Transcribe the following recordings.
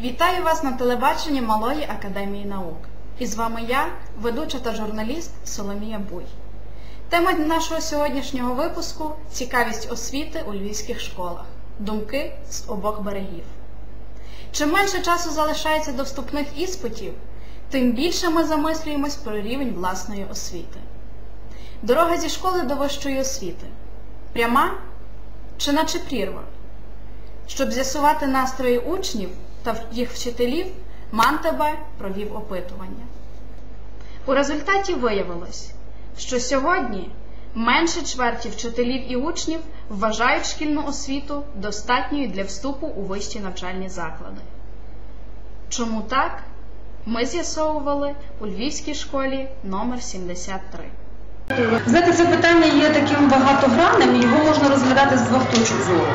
Вітаю вас на телебаченні Малої академії наук. І з вами я, ведуча та журналіст Соломія Буй. Тема нашого сьогоднішнього випуску цікавість освіти у львівських школах. Думки з обох берегів. Чим менше часу залишається до вступних іспитів, тим більше ми замислюємось про рівень власної освіти. Дорога зі школи до вищої освіти. Пряма чи наче прірва? Щоб з'ясувати настрої учнів та їх вчителів, Мантебе провів опитування. У результаті виявилось, що сьогодні менше чверті вчителів і учнів вважають шкільну освіту достатньою для вступу у вищі навчальні заклади. Чому так? Ми з'ясовували у Львівській школі номер 73. Знаєте, це питання є таким багатогранним, і його можна розглядати з двох точок зору.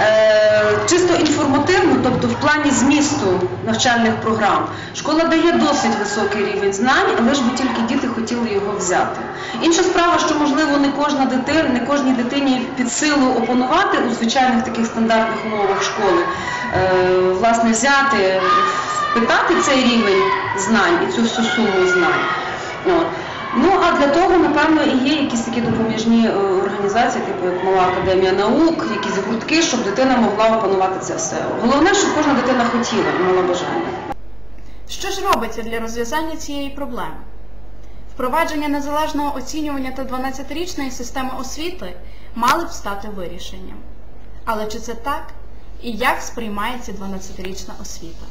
Е, чисто інформативно, тобто в плані змісту навчальних програм, школа дає досить високий рівень знань, але ж би тільки діти хотіли його взяти. Інша справа, що можливо не кожна дитина, не кожній дитині під силу опанувати у звичайних таких стандартних умовах школи, е, власне, взяти, впитати цей рівень знань і цю всю суму знань. Ну а для того, напевно, і є якісь такі допоміжні е, організації, типу як Мала академія наук, якісь гуртки, щоб дитина могла опанувати це все. Головне, щоб кожна дитина хотіла і мала бажання. Що ж робиться для розв'язання цієї проблеми? Впровадження незалежного оцінювання та 12-річної системи освіти мали б стати вирішенням. Але чи це так? І як сприймається 12-річна освіта?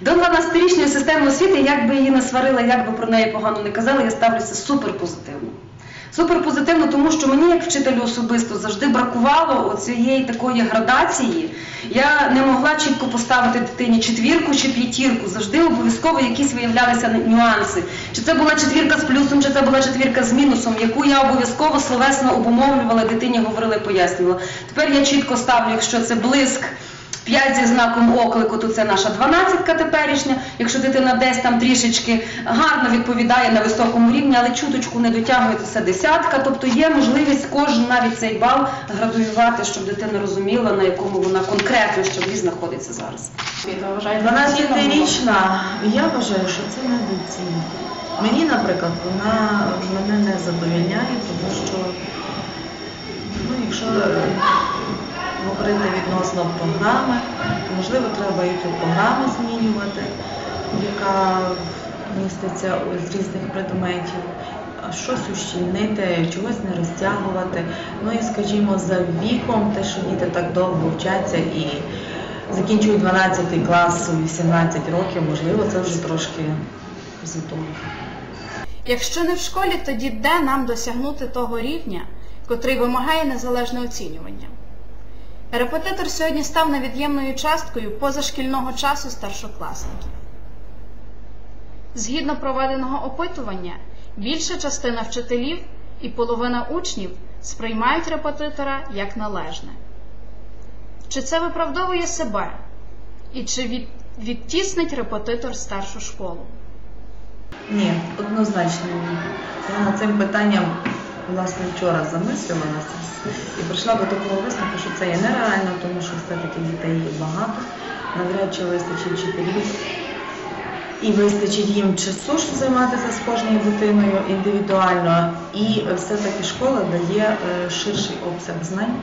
До 12-річної системи освіти, як би її не сварила, як би про неї погано не казала, я ставлюся супер позитивно. Супер позитивно, тому що мені, як вчителю особисто, завжди бракувало цієї такої градації. Я не могла чітко поставити дитині четвірку чи п'ятірку. Завжди обов'язково якісь виявлялися нюанси. Чи це була четвірка з плюсом, чи це була четвірка з мінусом, яку я обов'язково словесно обумовлювала, дитині говорила і пояснювала. Тепер я чітко ставлю, якщо це блиск. 5 зі знаком оклику, то це наша 12-ка теперішня. Якщо дитина десь там трішечки гарно відповідає на високому рівні, але чуточку не дотягує, то це десятка. Тобто є можливість кожен навіть цей бал градуювати, щоб дитина розуміла, на якому вона конкретно що знаходиться зараз. 12-річна, я вважаю, що це недоцільно. Мені, наприклад, вона мене не задовільняє, тому що, ну, якщо говорити відносно програми, можливо треба і ту програму змінювати, яка міститься з різних предметів, щось ущільнити, чогось не розтягувати. Ну і скажімо, за віком, те, що діти так довго вчаться і закінчують 12 клас у 18 років, можливо, це вже трошки задумно. Якщо не в школі, тоді де нам досягнути того рівня, котрий вимагає незалежне оцінювання? Репетитор сьогодні став невід'ємною часткою позашкільного часу старшокласників. Згідно проведеного опитування, більша частина вчителів і половина учнів сприймають репетитора як належне. Чи це виправдовує себе? І чи від, відтіснить репетитор старшу школу? Ні, однозначно ні. Я над цим питанням власне вчора замислювалася і прийшла до такого висновку, що це є нереально, тому що все-таки дітей є багато, навряд чи вистачить вчителів і вистачить їм часу, щоб займатися з кожною дитиною індивідуально. І все-таки школа дає е, ширший обсяг знань.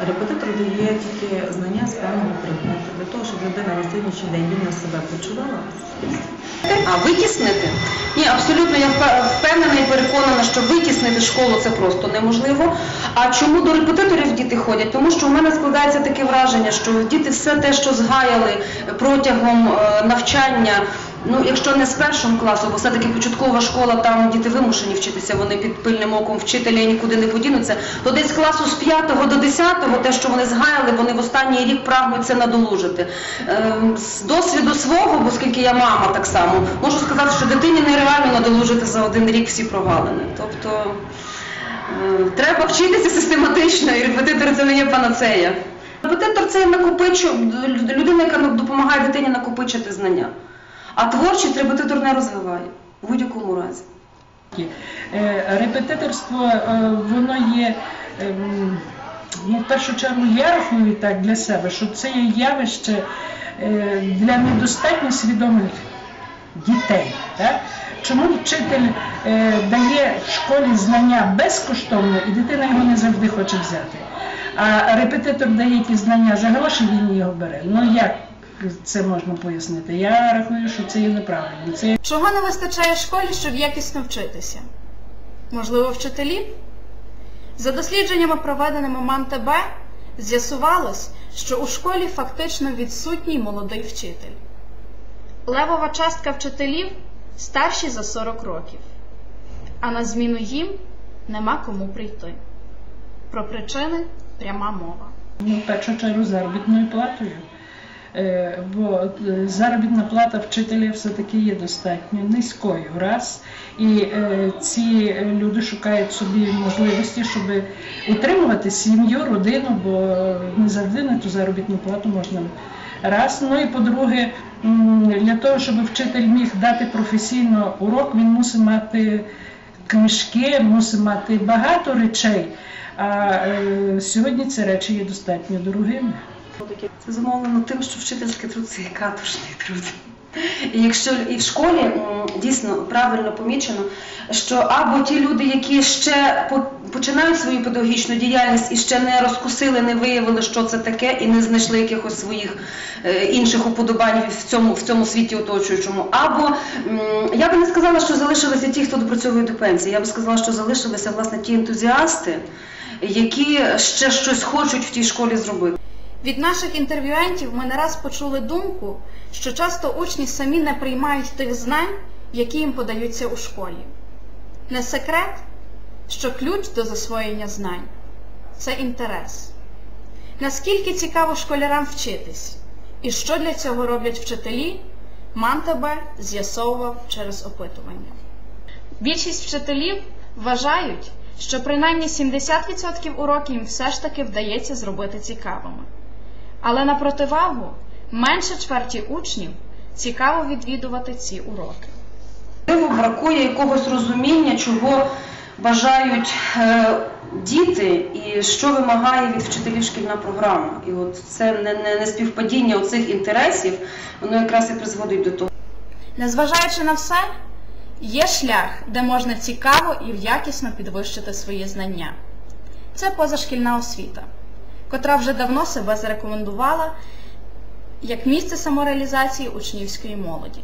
Репетитор дає тільки знання з певного предмету, для того, щоб людина на сьогоднішній день вільно себе почувала. А витіснити? Ні, абсолютно я впевнена і переконана, що витіснити школу це просто неможливо. А чому до репетиторів діти ходять? Тому що в мене складається таке враження, що діти все те, що згаяли протягом е, навчання. Ну, якщо не з першого класу, бо все-таки початкова школа, там діти вимушені вчитися, вони під пильним оком вчителя і нікуди не подінуться, то десь з класу з 5 до 10, те, що вони згаяли, вони в останній рік прагнуть це надолужити. Ем, З досвіду свого, бо оскільки я мама так само, можу сказати, що дитині нереально надолужити за один рік всі провалини. Тобто е, треба вчитися систематично, і репетитор це не є панацея. Репетитор це накопичу, людина, яка допомагає дитині накопичити знання. А творчість репетитор не розвиває в будь-якому разі. Е, Репетиторство е, воно є, ем, ну, в першу чергу, я рахую так для себе, що це є явище е, для недостатньо свідомих дітей. Так? Чому вчитель дає школі знання безкоштовно, і дитина його не завжди хоче взяти. А репетитор дає ті знання за гроші, він його бере. Ну як це можна пояснити? Я рахую, що це є неправильно. Це Чого не вистачає школі, щоб якісно вчитися? Можливо, вчителів? За дослідженнями, проведеними МАН-ТБ, з'ясувалось, що у школі фактично відсутній молодий вчитель. Левова частка вчителів старші за 40 років, а на зміну їм нема кому прийти. Про причини пряма мова. Ну, першу чергу заробітною платою. Е, Бо е, заробітна плата вчителя все-таки є достатньо низькою. Раз. І е, ці люди шукають собі можливості, щоб утримувати сім'ю, родину, бо не завжди на ту заробітну плату можна. Раз. Ну і по-друге, для того, щоб вчитель міг дати професійно урок, він мусить мати книжки, мусить мати багато речей. А е, сьогодні ці речі є достатньо дорогими. Це зумовлено тим, що вчительський труд це каторжний труд. І якщо і в школі дійсно правильно помічено, що або ті люди, які ще починають свою педагогічну діяльність і ще не розкусили, не виявили, що це таке, і не знайшли якихось своїх е, інших уподобань в цьому, в цьому світі оточуючому. Або я би не сказала, що залишилися ті, хто допрацьовує до пенсії. Я би сказала, що залишилися власне ті ентузіасти, які ще щось хочуть в тій школі зробити. Від наших інтерв'юентів ми не раз почули думку, що часто учні самі не приймають тих знань, які їм подаються у школі. Не секрет, що ключ до засвоєння знань це інтерес. Наскільки цікаво школярам вчитись, і що для цього роблять вчителі, Мантебе з'ясовував через опитування. Більшість вчителів вважають, що принаймні 70% уроків їм все ж таки вдається зробити цікавими. Але на противагу менше чверті учнів цікаво відвідувати ці уроки. Бракує якогось розуміння, чого бажають е, діти і що вимагає від вчителів шкільна програма. І от це не, не, не співпадіння оцих інтересів, воно якраз і призводить до того. Незважаючи на все, є шлях, де можна цікаво і якісно підвищити свої знання. Це позашкільна освіта, котра вже давно себе зарекомендувала як місце самореалізації учнівської молоді.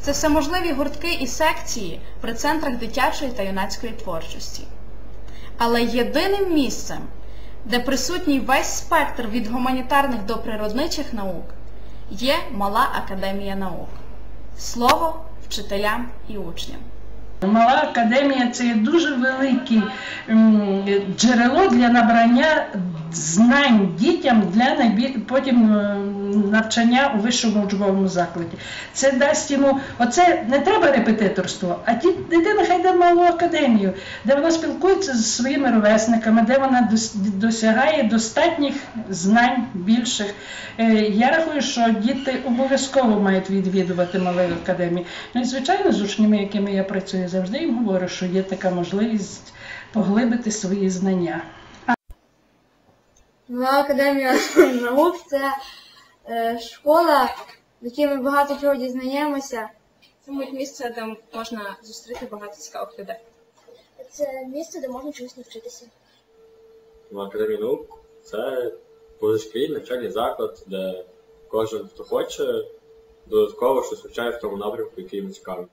Це всеможливі гуртки і секції при центрах дитячої та юнацької творчості. Але єдиним місцем, де присутній весь спектр від гуманітарних до природничих наук, є Мала Академія наук. Слово вчителям і учням. Мала академія це дуже велике джерело для набрання знань дітям для найбі... потім е, навчання у вищому учбовому закладі. Це дасть йому, оце не треба репетиторство, а ті дитина хай йде в малу академію, де вона спілкується зі своїми ровесниками, де вона досягає достатніх знань більших. Е, Я рахую, що діти обов'язково мають відвідувати малу академію. Ну і звичайно, з учнями, якими я працюю, завжди їм говорю, що є така можливість поглибити свої знання. Мала академія наук це е, школа, в якій ми багато чого дізнаємося. Це мить місце, де можна зустріти багато цікавих людей. Це місце, де можна чогось навчитися. в Академії наук це позашкільний навчальний заклад, де кожен, хто хоче, додатково щось вивчає в тому напрямку, який йому цікавий.